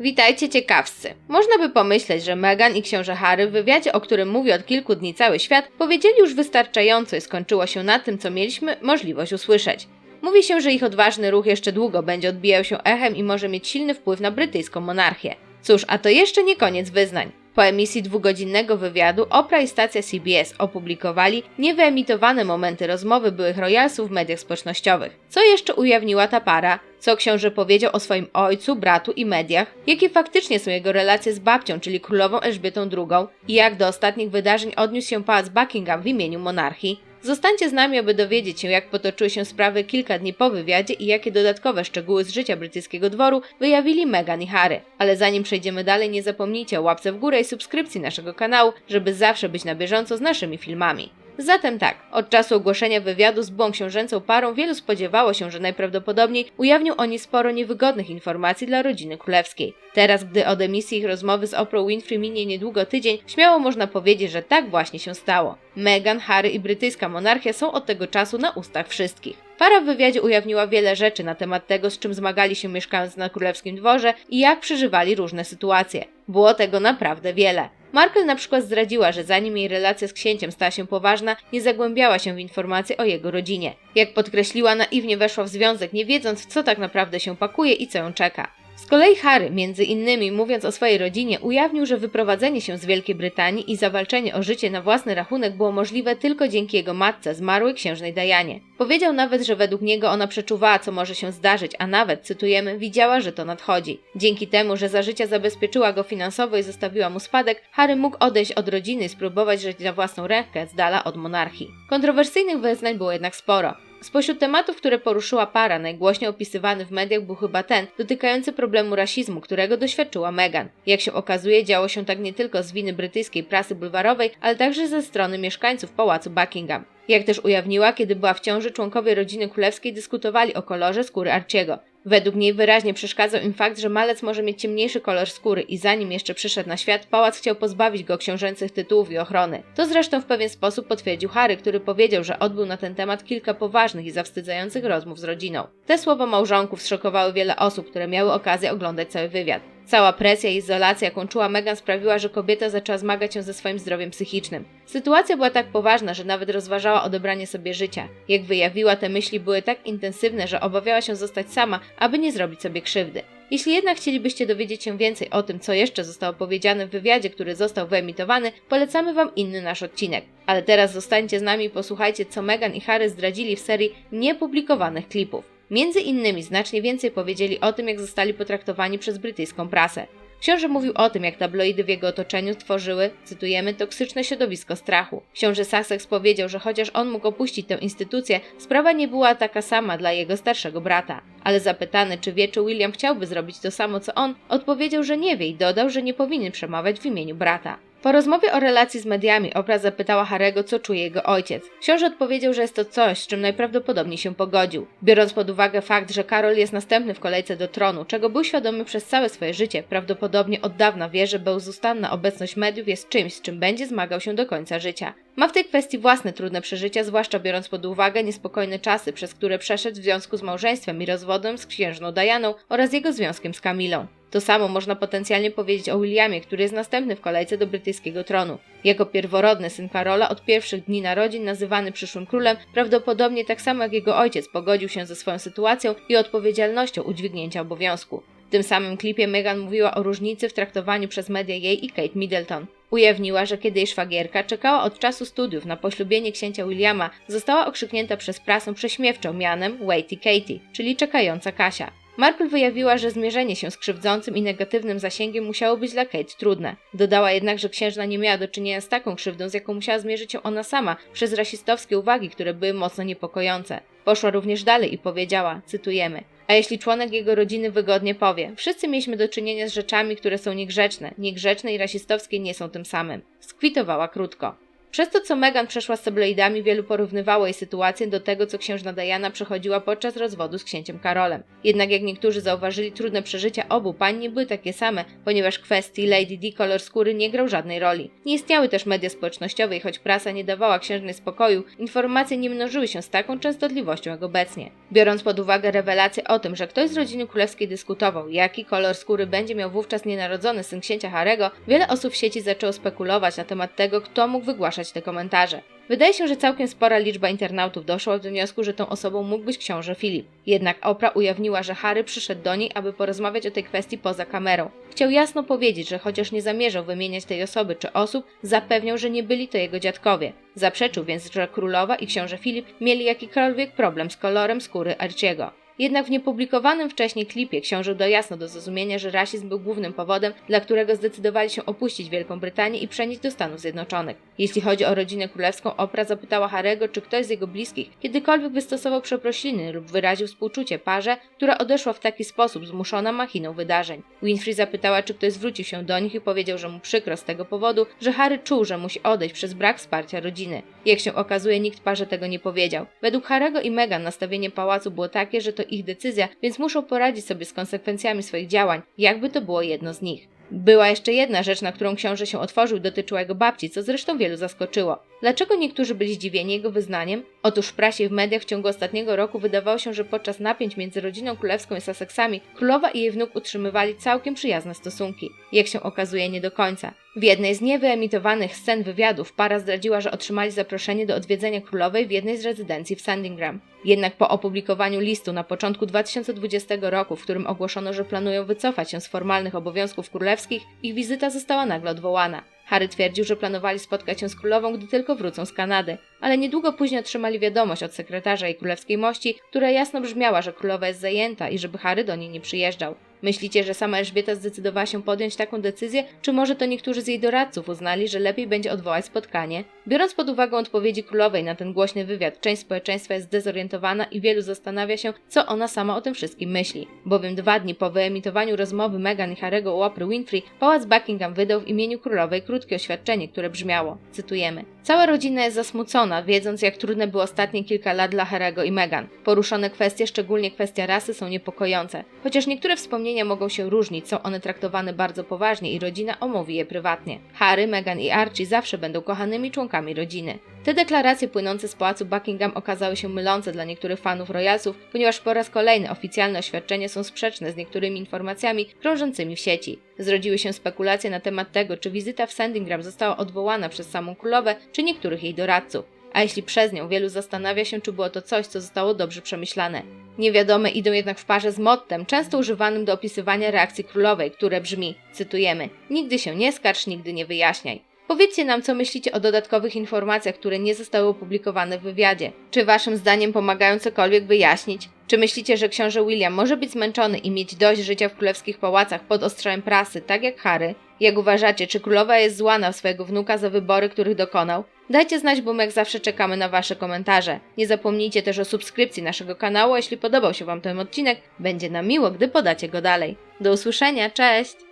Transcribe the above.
Witajcie ciekawscy. Można by pomyśleć, że Meghan i książę Harry w wywiadzie, o którym mówi od kilku dni cały świat, powiedzieli już wystarczająco i skończyło się na tym, co mieliśmy możliwość usłyszeć. Mówi się, że ich odważny ruch jeszcze długo będzie odbijał się echem i może mieć silny wpływ na brytyjską monarchię. Cóż, a to jeszcze nie koniec wyznań. Po emisji dwugodzinnego wywiadu Oprah i stacja CBS opublikowali niewyemitowane momenty rozmowy byłych royalsów w mediach społecznościowych. Co jeszcze ujawniła ta para? Co książę powiedział o swoim ojcu, bratu i mediach? Jakie faktycznie są jego relacje z babcią, czyli królową Elżbietą II? I jak do ostatnich wydarzeń odniósł się pałac Buckingham w imieniu monarchii? Zostańcie z nami, aby dowiedzieć się, jak potoczyły się sprawy kilka dni po wywiadzie i jakie dodatkowe szczegóły z życia brytyjskiego dworu wyjawili Meghan i Harry. Ale zanim przejdziemy dalej, nie zapomnijcie o łapce w górę i subskrypcji naszego kanału, żeby zawsze być na bieżąco z naszymi filmami. Zatem tak, od czasu ogłoszenia wywiadu z byłą książęcą parą wielu spodziewało się, że najprawdopodobniej ujawnią oni sporo niewygodnych informacji dla rodziny królewskiej. Teraz, gdy od emisji ich rozmowy z Oprah Winfrey minie niedługo tydzień, śmiało można powiedzieć, że tak właśnie się stało. Meghan, Harry i brytyjska monarchia są od tego czasu na ustach wszystkich. Para w wywiadzie ujawniła wiele rzeczy na temat tego, z czym zmagali się mieszkając na królewskim dworze i jak przeżywali różne sytuacje. Było tego naprawdę wiele. Markle na przykład zdradziła, że zanim jej relacja z księciem stała się poważna, nie zagłębiała się w informacje o jego rodzinie. Jak podkreśliła, naiwnie weszła w związek, nie wiedząc, co tak naprawdę się pakuje i co ją czeka. Z kolei Harry, między innymi mówiąc o swojej rodzinie, ujawnił, że wyprowadzenie się z Wielkiej Brytanii i zawalczenie o życie na własny rachunek było możliwe tylko dzięki jego matce, zmarłej księżnej Dajanie. Powiedział nawet, że według niego ona przeczuwała, co może się zdarzyć, a nawet, cytujemy, widziała, że to nadchodzi. Dzięki temu, że za życia zabezpieczyła go finansowo i zostawiła mu spadek, Harry mógł odejść od rodziny i spróbować żyć na własną rękę z dala od monarchii. Kontrowersyjnych wyznań było jednak sporo. Spośród tematów, które poruszyła para, najgłośniej opisywany w mediach był chyba ten dotykający problemu rasizmu, którego doświadczyła Meghan. Jak się okazuje, działo się tak nie tylko z winy brytyjskiej prasy bulwarowej, ale także ze strony mieszkańców pałacu Buckingham. Jak też ujawniła, kiedy była w ciąży, członkowie rodziny królewskiej dyskutowali o kolorze skóry Arciego. Według niej wyraźnie przeszkadzał im fakt, że malec może mieć ciemniejszy kolor skóry i zanim jeszcze przyszedł na świat, pałac chciał pozbawić go książęcych tytułów i ochrony. To zresztą w pewien sposób potwierdził Harry, który powiedział, że odbył na ten temat kilka poważnych i zawstydzających rozmów z rodziną. Te słowa małżonków zszokowały wiele osób, które miały okazję oglądać cały wywiad. Cała presja i izolacja, jaką czuła Meghan, sprawiła, że kobieta zaczęła zmagać się ze swoim zdrowiem psychicznym. Sytuacja była tak poważna, że nawet rozważała odebranie sobie życia. Jak wyjawiła, te myśli były tak intensywne, że obawiała się zostać sama, aby nie zrobić sobie krzywdy. Jeśli jednak chcielibyście dowiedzieć się więcej o tym, co jeszcze zostało powiedziane w wywiadzie, który został wyemitowany, polecamy Wam inny nasz odcinek. Ale teraz zostańcie z nami i posłuchajcie, co Meghan i Harry zdradzili w serii niepublikowanych klipów. Między innymi znacznie więcej powiedzieli o tym, jak zostali potraktowani przez brytyjską prasę. Książę mówił o tym, jak tabloidy w jego otoczeniu tworzyły, cytujemy, toksyczne środowisko strachu. Książę Sussex powiedział, że chociaż on mógł opuścić tę instytucję, sprawa nie była taka sama dla jego starszego brata. Ale zapytany, czy wie, czy William chciałby zrobić to samo co on, odpowiedział, że nie wie i dodał, że nie powinien przemawiać w imieniu brata. Po rozmowie o relacji z mediami Oprah zapytała Harego, co czuje jego ojciec. Książę odpowiedział, że jest to coś, z czym najprawdopodobniej się pogodził. Biorąc pod uwagę fakt, że Karol jest następny w kolejce do tronu, czego był świadomy przez całe swoje życie, prawdopodobnie od dawna wie, że bezustanna obecność mediów jest czymś, z czym będzie zmagał się do końca życia. Ma w tej kwestii własne trudne przeżycia, zwłaszcza biorąc pod uwagę niespokojne czasy, przez które przeszedł w związku z małżeństwem i rozwodem z księżną Dianą oraz jego związkiem z Kamilą. To samo można potencjalnie powiedzieć o Williamie, który jest następny w kolejce do brytyjskiego tronu. Jako pierworodny syn Karola od pierwszych dni narodzin nazywany przyszłym królem, prawdopodobnie tak samo jak jego ojciec pogodził się ze swoją sytuacją i odpowiedzialnością udźwignięcia obowiązku. W tym samym klipie Meghan mówiła o różnicy w traktowaniu przez media jej i Kate Middleton. Ujawniła, że kiedy jej szwagierka czekała od czasu studiów na poślubienie księcia Williama, została okrzyknięta przez prasę prześmiewczą mianem Waity Katie, czyli czekająca Kasia. Markle wyjawiła, że zmierzenie się z krzywdzącym i negatywnym zasięgiem musiało być dla Kate trudne. Dodała jednak, że księżna nie miała do czynienia z taką krzywdą, z jaką musiała zmierzyć się ona sama przez rasistowskie uwagi, które były mocno niepokojące. Poszła również dalej i powiedziała, cytujemy, a jeśli członek jego rodziny wygodnie powie, wszyscy mieliśmy do czynienia z rzeczami, które są niegrzeczne, niegrzeczne i rasistowskie nie są tym samym. Skwitowała krótko. Przez to, co Meghan przeszła z tabloidami, wielu porównywało jej sytuację do tego, co księżna Diana przechodziła podczas rozwodu z księciem Karolem. Jednak jak niektórzy zauważyli, trudne przeżycia obu pań nie były takie same, ponieważ kwestii Lady Di kolor skóry nie grał żadnej roli. Nie istniały też media społecznościowe i choć prasa nie dawała księżnej spokoju, informacje nie mnożyły się z taką częstotliwością jak obecnie. Biorąc pod uwagę rewelację o tym, że ktoś z rodziny królewskiej dyskutował, jaki kolor skóry będzie miał wówczas nienarodzony syn księcia Harego, wiele osób w sieci zaczęło spekulować na temat tego, kto mógł wygłaszać te komentarze. Wydaje się, że całkiem spora liczba internautów doszła do wniosku, że tą osobą mógł być książę Filip. Jednak Oprah ujawniła, że Harry przyszedł do niej, aby porozmawiać o tej kwestii poza kamerą. Chciał jasno powiedzieć, że chociaż nie zamierzał wymieniać tej osoby czy osób, zapewniał, że nie byli to jego dziadkowie. Zaprzeczył więc, że królowa i książę Filip mieli jakikolwiek problem z kolorem skóry Archiego. Jednak w niepublikowanym wcześniej klipie książę do jasno do zrozumienia, że rasizm był głównym powodem, dla którego zdecydowali się opuścić Wielką Brytanię i przenieść do Stanów Zjednoczonych. Jeśli chodzi o rodzinę królewską, Oprah zapytała Harego, czy ktoś z jego bliskich kiedykolwiek wystosował przeprosiny lub wyraził współczucie parze, która odeszła w taki sposób zmuszona machiną wydarzeń. Winfrey zapytała, czy ktoś zwrócił się do nich i powiedział, że mu przykro z tego powodu, że Harry czuł, że musi odejść przez brak wsparcia rodziny. Jak się okazuje, nikt parze tego nie powiedział. Według Harego i Meghan nastawienie pałacu było takie, że to ich decyzja, więc muszą poradzić sobie z konsekwencjami swoich działań, jakby to było jedno z nich. Była jeszcze jedna rzecz, na którą książę się otworzył, dotyczyła jego babci, co zresztą wielu zaskoczyło. Dlaczego niektórzy byli zdziwieni jego wyznaniem? Otóż w prasie i w mediach w ciągu ostatniego roku wydawało się, że podczas napięć między rodziną królewską i Sussexami królowa i jej wnuk utrzymywali całkiem przyjazne stosunki. Jak się okazuje, nie do końca. W jednej z niewyemitowanych scen wywiadów para zdradziła, że otrzymali zaproszenie do odwiedzenia królowej w jednej z rezydencji w Sandringham. Jednak po opublikowaniu listu na początku 2020 roku, w którym ogłoszono, że planują wycofać się z formalnych obowiązków królewskich, ich wizyta została nagle odwołana. Harry twierdził, że planowali spotkać się z królową, gdy tylko wrócą z Kanady, ale niedługo później otrzymali wiadomość od sekretarza jej królewskiej mości, która jasno brzmiała, że królowa jest zajęta i żeby Harry do niej nie przyjeżdżał. Myślicie, że sama Elżbieta zdecydowała się podjąć taką decyzję, czy może to niektórzy z jej doradców uznali, że lepiej będzie odwołać spotkanie? Biorąc pod uwagę odpowiedzi królowej na ten głośny wywiad, część społeczeństwa jest zdezorientowana i wielu zastanawia się, co ona sama o tym wszystkim myśli. Bowiem dwa dni po wyemitowaniu rozmowy Meghan i Harry'ego u Oprah Winfrey, Pałac Buckingham wydał w imieniu królowej krótkie oświadczenie, które brzmiało, cytujemy, Cała rodzina jest zasmucona, wiedząc jak trudne były ostatnie kilka lat dla Harry'ego i Meghan. Poruszone kwestie, szczególnie kwestia rasy, są niepokojące. Chociaż niektóre wspomnienia mogą się różnić, są one traktowane bardzo poważnie i rodzina omówi je prywatnie. Harry, Meghan i Archie zawsze będą kochanymi członkami rodziny. Te deklaracje płynące z pałacu Buckingham okazały się mylące dla niektórych fanów royalsów, ponieważ po raz kolejny oficjalne oświadczenia są sprzeczne z niektórymi informacjami krążącymi w sieci. Zrodziły się spekulacje na temat tego, czy wizyta w Sandringham została odwołana przez samą królowę, czy niektórych jej doradców. A jeśli przez nią wielu zastanawia się, czy było to coś, co zostało dobrze przemyślane. Niewiadome idą jednak w parze z mottem, często używanym do opisywania reakcji królowej, które brzmi, cytujemy, nigdy się nie skarż, nigdy nie wyjaśniaj. Powiedzcie nam, co myślicie o dodatkowych informacjach, które nie zostały opublikowane w wywiadzie. Czy waszym zdaniem pomagają cokolwiek wyjaśnić? Czy myślicie, że książę William może być zmęczony i mieć dość życia w królewskich pałacach pod ostrzałem prasy, tak jak Harry? Jak uważacie, czy królowa jest zła na swojego wnuka za wybory, których dokonał? Dajcie znać, bo my jak zawsze czekamy na wasze komentarze. Nie zapomnijcie też o subskrypcji naszego kanału, jeśli podobał się wam ten odcinek, będzie nam miło, gdy podacie go dalej. Do usłyszenia, cześć!